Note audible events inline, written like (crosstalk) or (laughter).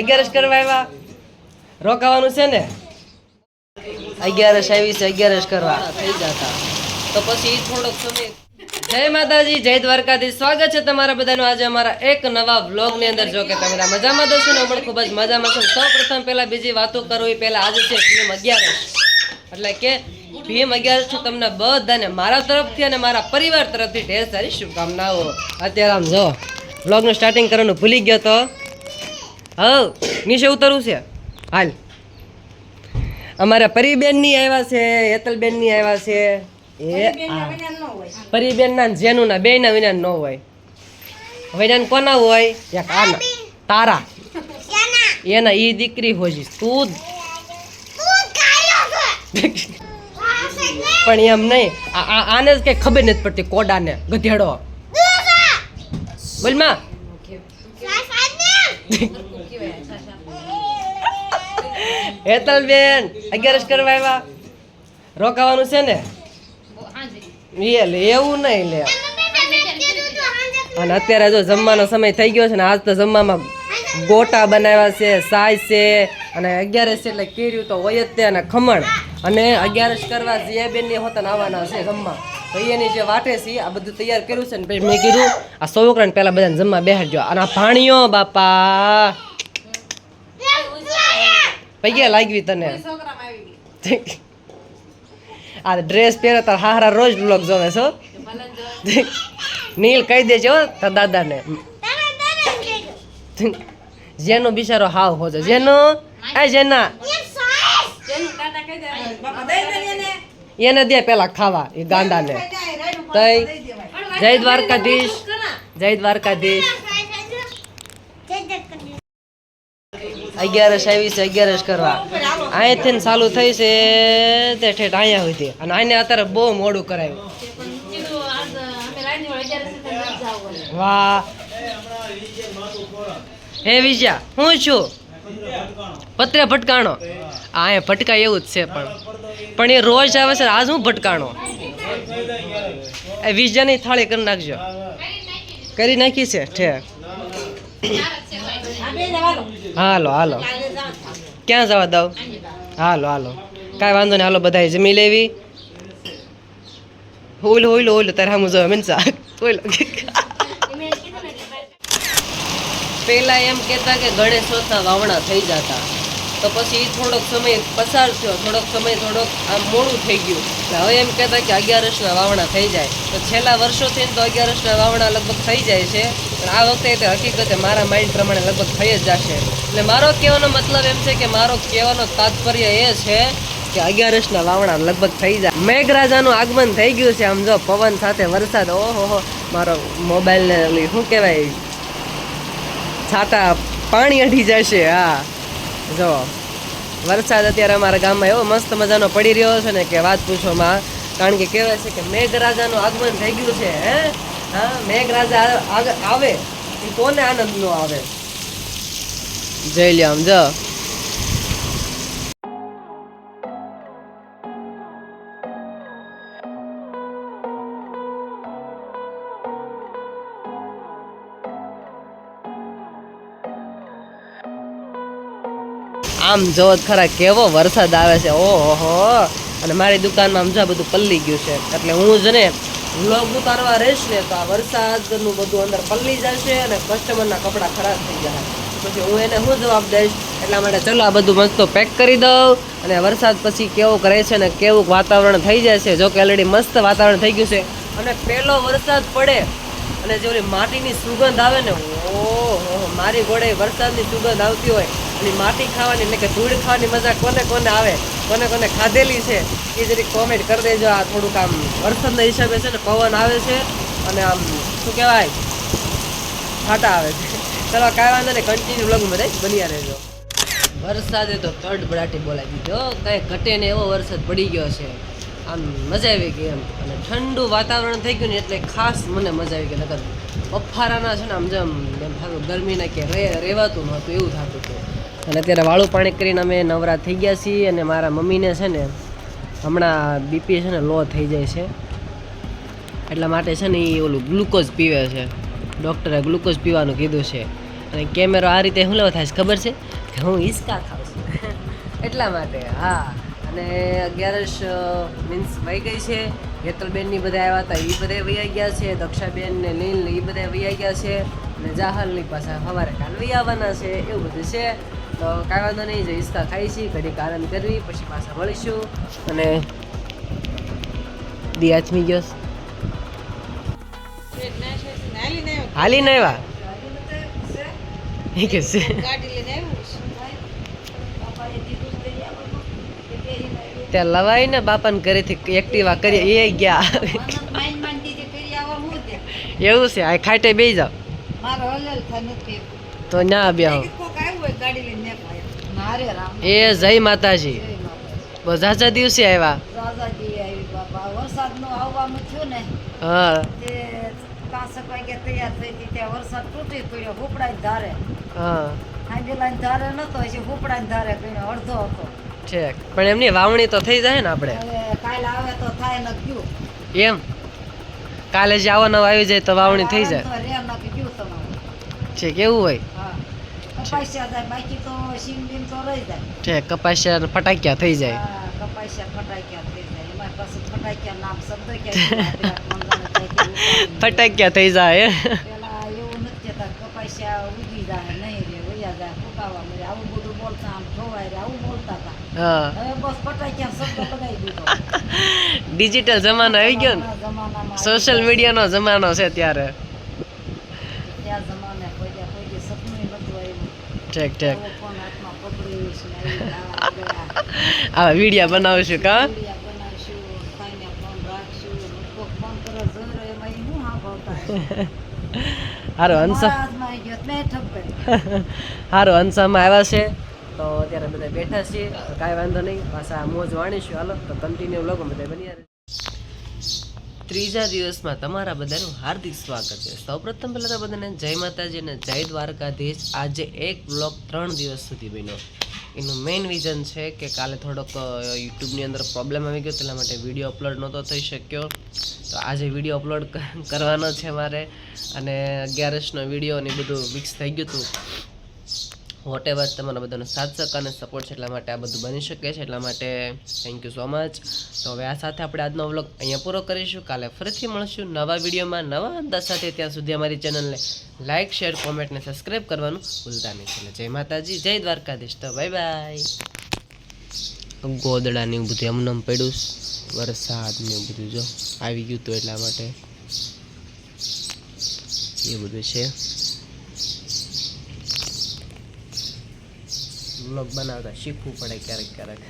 અગિયારસ કરવા આવ્યા. રોકાવાનું છે ને? અગિયારસ આવી છે અગિયારસ કરવા. થઈ જતા. તો પછી થોડોક સમય જય માતાજી જય દ્વારકાધીશ. સ્વાગત છે તમારા બધાનું આજે અમારા એક નવા વ્લોગની અંદર. જો કે તમે મજામાં દો છો ને પણ ખૂબ જ મજામાં છું. સૌ પ્રથમ પહેલા બીજી વાતો કરવી પહેલા આજે છે પીએમ અગિયારસ. એટલે કે ભીમ અગિયારસ છું તમને બધાને મારા તરફથી અને મારા પરિવાર તરફથી ઢેર સારી શુભકામનાઓ. અત્યારે આમ જો વ્લોગનું સ્ટાર્ટિંગ કરવાનું ભૂલી ગયો તો હવ નીચે ઉતરવું છે. હાલ. અમારા પરીબેનની આવ્યા છે હેતલબેનની આવ્યા છે. એ આ. પરીબેનના ને જેનુંના બેન વિના ન હોય. વિનાન કોના હોય? એક આના તારા. એના. ઈ દીકરી હોજી. તું પણ એમ નહીં. આ- આ- આને જ કઈ ખબર નથી પડતી કોડાને ગધેડો. બોલમાં (laughs) હેતલબેન, અગિયારસ કરવા આવ્યા? રોકાવાનું છે ને? એ લે, એવું નહીં લે. અને અત્યારે જો જમવાનો સમય થઈ ગયો છે ને, આજ તો જમવામાં ગોટા બનાવ્યા છે સાય છે, અને અગિયારસ એટલે કેર્યું તો હોય જ તે અને ખમણ. અને અગિયારસ કરવા જીયાબેનની હોતા આવવાના છે જમવા. તો એની જે વાટે છે, આ બધું તૈયાર કર્યું છે ને, પછી મેં કીધું, આ છોકરાને પહેલાં બધાને જમવા બેહાડજો અને આ ભાણીઓ બાપા. પૈયા લાગવી તને? આ ડ્રેસ પહેરે તાર હારા રોજ બ્લોગ જોવે છો નીલ કહી દેજો તાર દાદાને. જેનો બિચારો હાવ હોજો જેનો એ જેના. એને. દે પેલા ખાવા એ ગાંડાને. તઈ જય દ્વારકાધીશ. જય દ્વારકાધીશ. અગિયારસ આવી છે, અગિયારસ કરવા. અહીંથી ચાલુ થઈ છે તે ઠેઠ અહીંયા સુધી. અને આને અત્યારે બહુ મોડું કરાયું. વાહ. હે વિજયા, હું છું? પત્રે ભટકાણો. આ અહીંયા ભટકાય એવું જ છે પણ. પણ એ રોજ આવે છે આજ હું ભટકાણો? એ વિજયાની થાળી કરી નાખજો. કરી નાખી છે ઠેક હાલો હાલો. ક્યાં જવા દઉં? હાલો હાલો. કાંઈ વાંધો નહીં હાલો બધા જમી લેવી. હોલ હોલ હોલ તારે હમું જો મનસા ઓઈલો પહેલાં એમ કહેતા કે ગણેશ ગણેશોત્સવ વાવણા થઈ જતા. તો પછી થોડોક સમય પસાર થયો, થોડોક સમય થોડોક આમ મોડું થઈ ગયું. હવે એમ કહેતા કે અગિયારસના વાવણા થઈ જાય. તો છેલ્લા વર્ષોથી તો અગિયારસના વાવણા લગભગ થઈ જાય છે. પણ આ વખતે તે હકીકતે મારા માઇન્ડ પ્રમાણે લગભગ થઈ જ જશે. એટલે મારો કહેવાનો મતલબ એમ છે કે મારો કહેવાનો તાત્પર્ય એ છે કે અગિયારસના વાવણા લગભગ થઈ જાય. મેઘરાજાનું આગમન થઈ ગયું છે આમ જો, પવન સાથે વરસાદ. ઓહો મારો મોબાઈલને શું કહેવાય? છાતા પાણી અઢી જશે, હા. જો, વરસાદ અત્યારે અમારા ગામમાં એવો મસ્ત મજાનો પડી રહ્યો છે ને કે વાત પૂછોમાં, કારણ કે કહેવાય છે કે મેઘરાજાનું આગમન થઈ ગયું છે, હે? હા, મેઘરાજા આવે, એ કોને આનંદ નો આવે? જય લ્યામ, જો. આમ જો ખરા કેવો વરસાદ આવે છે, ઓહો. અને મારી દુકાનમાં આમ જો બધું પલ્લી ગયું છે. એટલે હું જ ને વ્લોગ ઉતારવા રહીશ ને તો આ વરસાદનું બધું અંદર પલ્લી જશે અને કસ્ટમરના કપડાં ખરાબ થઈ જશે પછી હું એને શું જવાબ દઈશ? એટલા માટે ચલો આ બધું મસ્ત પેક કરી દઉં અને વરસાદ પછી કેવું કરે છે ને કેવું વાતાવરણ થઈ જાય છે, જો કે ઓલરેડી મસ્ત વાતાવરણ થઈ ગયું છે. અને પહેલો વરસાદ પડે અને જે ઓલી માટીની સુગંધ આવે ને, ઓહો, મારી ઘોડે વરસાદની સુગંધ આવતી હોય. અને માટી ખાવાની એટલે કે ધૂળ ખાવાની મજા કોને કોને આવે, કોને કોને ખાધેલી છે, એ જરીક કોમેન્ટ કરી દેજો. આ થોડુંક આમ વરસાદના હિસાબે છે ને પવન આવે છે અને આમ, શું કહેવાય, ફાટા આવે છે. ચલો કાંઈ વાંધો નહીં. કન્ટિન્યુ વ્લોગમાં બધા બન્યા રહેજો. વરસાદે તો તડબડાટી બોલાવી દીધો. કાંઈ ઘટે ને એવો વરસાદ પડી ગયો છે. આમ મજા આવી ગઈ એમ. અને ઠંડુ વાતાવરણ થઈ ગયું ને એટલે ખાસ મને મજા આવી ગઈ. નકર બફારાના છે ને આમ જેમ એમ ગરમીના કે રહેવાતું નહોતું એવું થતું હતું. અને અત્યારે વાળું પાણી કરીને અમે નવરા થઈ ગયા છીએ અને મારા મમ્મીને છે ને હમણાં બીપી છે ને લો થઈ જાય છે. એટલા માટે છે ને એ ઓલું ગ્લુકોઝ પીવે છે. ડૉક્ટરે ગ્લુકોઝ પીવાનું કીધું છે. અને કેમેરો આ રીતે શું લેવો થાય છે ખબર છે? કે હું હિસકા ખાઉં છું. (laughs) એટલા માટે, હા. અને અગિયારસ મીન્સ વહી ગઈ છે. હેતલબેનની બધા આવ્યા હતા એ બધા વૈયા ગયા છે. દક્ષાબેન ને નીલ એ બધા વૈયા ગયા છે. અને જાહલની પાછા સવારે કાલ વહી આવવાના છે. એવું બધું છે. તો કાંઈ વાંધો નહીં જો હિસકા ખાઈ ઘડીક આનંદ કરવી પછી પાછા મળીશું. અને દી આચમી ગયો હાલી હાલીને આવ્યા? કે છે. ત્યાં લવાઈ ને બાપાને ઘરેથી એક્ટિવા કરી એ ગયા. એવું છે આ ખાટે બે જાવ તો ના બેહો. એ જય માતાજી. ઝાઝા દિવસે આવ્યા? વરસાદનું આવવાનું થયું ને હા. તે પાંચેક વાગે તૈયાર થઈ હતી. ત્યાં વરસાદ તૂટી પડ્યો હુપડા ધારે. હા. હાંજેલા ધારે નતો હજી હુપડા ધારે પડ્યો અડધો હતો. ઠીક. પણ એમની વાવણી તો થઈ જાય ને આપણે? હવે કાલ આવે તો થાય ન એમ? કાલે જે આવો નવો આવી જાય તો વાવણી થઈ જાય. છે કેવું હોય. કપાસ્યા જાય બાકી તો સીમ બીમ તો રહી જાય. છે કપાસિયા ફટાક્યા થઈ જાય. હા, કપાસ્યા ફટાક્યા થઈ જાય. એમાં પછી ફટાક્યા નામ શબ્દ ક્યાં ફટાક્યા થઈ જાય પેલા એવું નથી કહેતા કપાસિયા ઉગી જાય નહીં રે વયા જાય ફૂકાવા મળે. આવું બધું બોલતા આમ જોવાય રે આવું બોલતા હતા. હવે બસ ફટાક્યા શબ્દ લગાવી દીધો. (laughs) ડિજિટલ જમાનો આવી ગયો ને? સોશિયલ મીડિયાનો જમાનો છે ત્યારે ત્યાં જમાને કોઈ દી- કોઈ દી સપનું નતું આવ્યું ઠીક ઠીક એવો ફોન હાથમાં પકડ્યો છે ને આવી ગયા. આવા વીડિયો બનાવશું કા વિડીયા બનાવશું ભાઈને ફોન રાખશું લોકો ફોન કરે જોઈ ઠીક. ઈ વિડીયા બનાવશું કા? હારો હંસા. હારો હંસામાં આવ્યા છે. તો અત્યારે બધા બેઠા છીએ. તો કાંઈ વાંધો નહીં. પાછા મોજ વાણીશું. હાલો, તો કન્ટિન્યુ લોકો બધા બની ત્રીજા દિવસમાં તમારા બધાનું હાર્દિક સ્વાગત છે. સૌપ્રથમ પહેલાં તો બધાને જય માતાજી અને જય દ્વારકાધીશ. આજે એક બ્લોક ત્રણ દિવસ સુધી બન્યો. એનું મેઇન રીઝન છે કે કાલે થોડોક યુટ્યુબની અંદર પ્રોબ્લેમ આવી ગયો, તેના માટે વીડિયો અપલોડ નહોતો થઈ શક્યો. તો આજે વીડિયો અપલોડ કરવાનો છે મારે. અને અગિયારસનો વીડિયો ને બધું મિક્સ થઈ ગયું હતું. વોટ એવર તમારા બધાનો સાથ, સહકાર અને સપોર્ટ છે એટલા માટે આ બધું બની શકે છે. એટલા માટે થેન્ક યુ સો મચ તો હવે આ સાથે આપણે આજનો વ્લોગ અહીંયા પૂરો કરીશું. કાલે ફરીથી મળશું નવા વિડીયોમાં, નવા અંદાજ સાથે. ત્યાં સુધી અમારી ચેનલને લાઇક શેર કોમેન્ટ અને સબસ્ક્રાઈબ કરવાનું ભૂલતા નહીં. એટલે જય માતાજી, જય દ્વારકાધીશ. તો બાય બાય ગોદડાને એવું બધું એમનેમ પડ્યું. વરસાદ ને એવું બધું જો આવી ગયું હતું એટલા માટે. એ બધું છે. વ્લોગ બનાવતા શીખવું પડે ક્યારેક ક્યારેક.